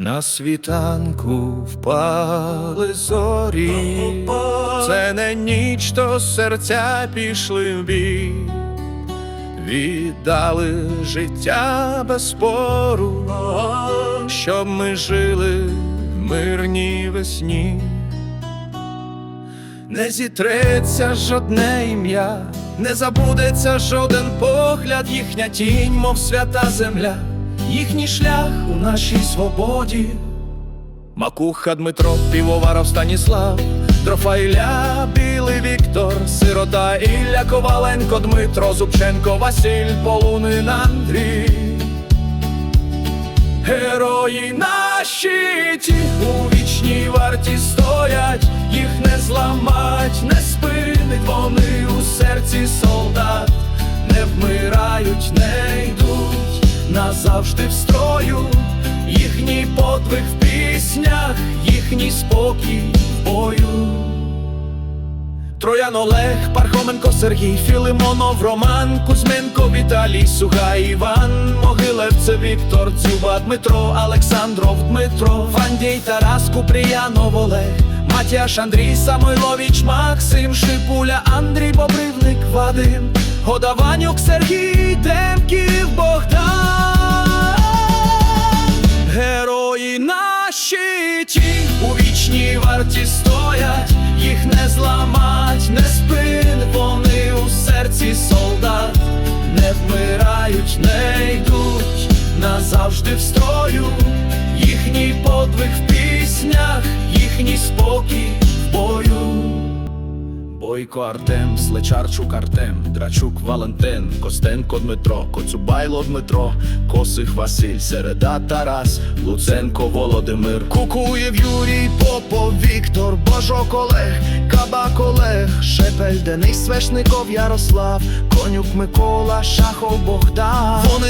На світанку впали зорі, це не ніч, то серця пішли в бій, віддали життя без спору, щоб ми жили в мирній весні. Не зітреться жодне ім'я, не забудеться жоден погляд, їхня тінь, мов свята земля, їхній шлях у нашій свободі. Макуха Дмитро, півоваров Станіслав, Дрофа Ілля, Білий Віктор, Сирота Ілля Коваленко, Дмитро, Зубченко, Василь, Полунин Андрій. Герої наші ті у вічній варті стоять, їх не зламать, не спинить вони у назавжди в строю, їхній подвиг в піснях, їхній спокій в бою. Троян Олег, Пархоменко Сергій, Філимонов, Роман, Кузьменко, Віталій, Сугай, Іван, Могилевце, Віктор, Дзюба, Дмитро, Олександров, Дмитро, Фандій, Тарас, Купріянов, Олег, Матяш, Андрій, Самойлович, Максим, Шипуля, Андрій, Бобривник, Вадим, Годаванюк, Сергій, Демків, Богдан. Назавжди в строю, їхній подвиг в піснях, їхній спокій в бою. Бойко Артем, Сличарчук Артем, Драчук Валентин, Костенко Дмитро, Коцюбайло Дмитро, Косих Василь, Середа Тарас, Луценко Володимир, Кукуєв Юрій, Попов Віктор, Божок Олег, Кабак Олег, Шепель Денис Свешников Ярослав, Конюк Микола, Шахов Богдан. Вони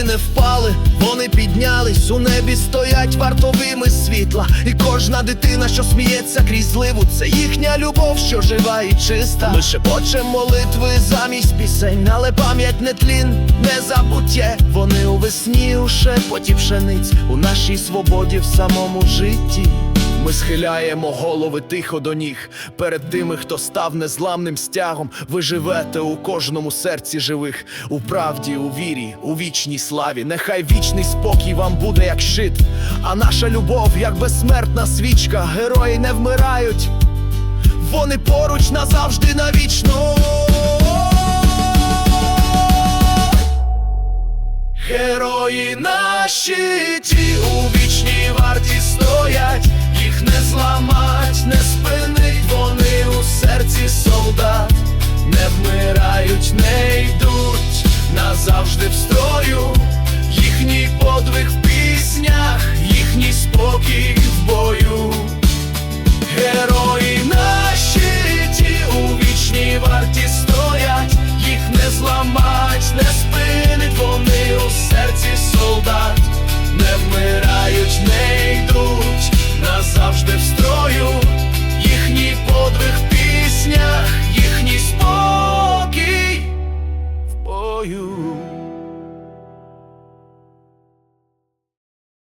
піднялись, у небі стоять вартовими світла. І кожна дитина, що сміється крізь зливу, це їхня любов, що жива і чиста. Ми шепочем молитви замість пісень, але пам'ять не тлін, не забуттє. Вони у весні у шепоті пшениць, у нашій свободі в самому житті. Ми схиляємо голови тихо до ніг перед тими, хто став незламним стягом. Ви живете у кожному серці живих, у правді, у вірі, у вічній славі. Нехай вічний спокій вам буде як щит, а наша любов, як безсмертна свічка. Герої не вмирають, вони поруч назавжди навічно. Герої наші ті у вічній варті стоять,